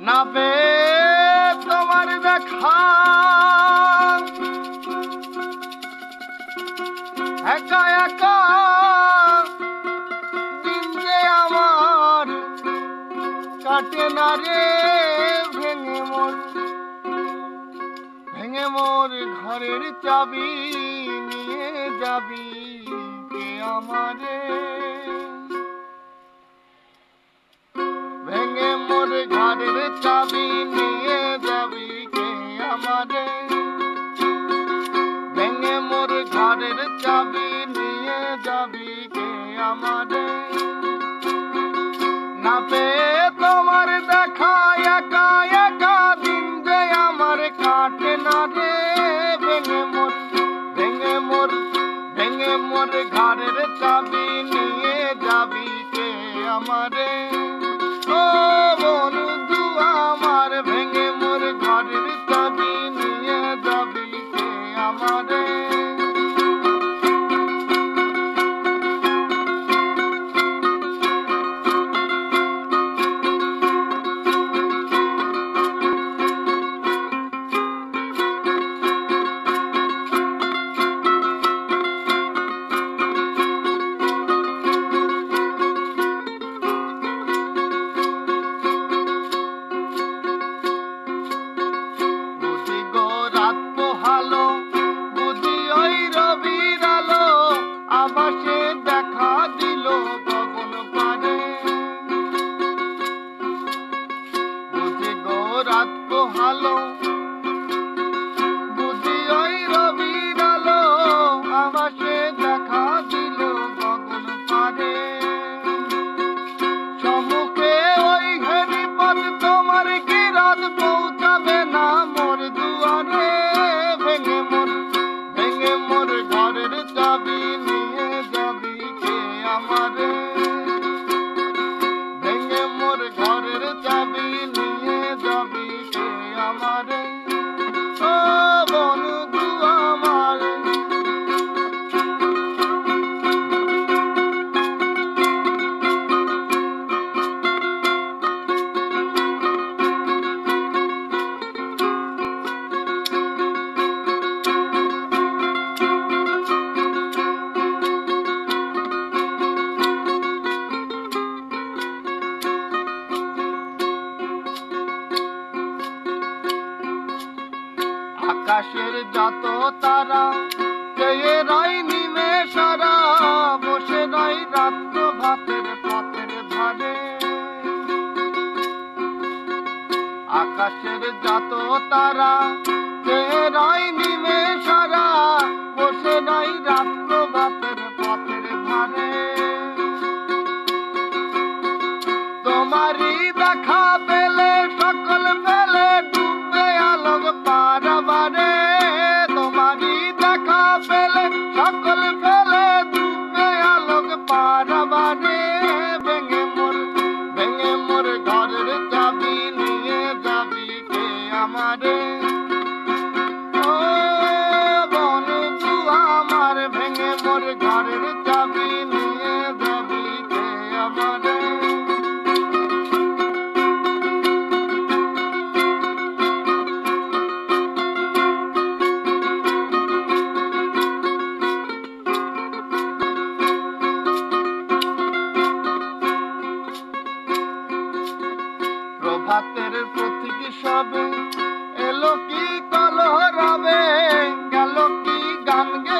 না পে তোমার দেখা। একা একা দিন যে আমার কাটে না রে, ভেঙে মোর ভেঙে মোর ঘরের চাবি নিয়ে যাবি কে আমারে? ভেঙে মোর ঘর Not bad. Hello. আকাশের যত তারা চেয়ে রয় নিমে সারা, বসে নাই রাত্র ভাতের পথের ঘরে আকাশের যত তারা চেয়ে রয় নিমে সারা, বসে নাই রাত্র ভাতের পথের ঘরে তোমারই দেখা পেল সব ঘরের চাবি নিয়ে প্রভাতের এলো কি কলহরাবে গেল কি গান গে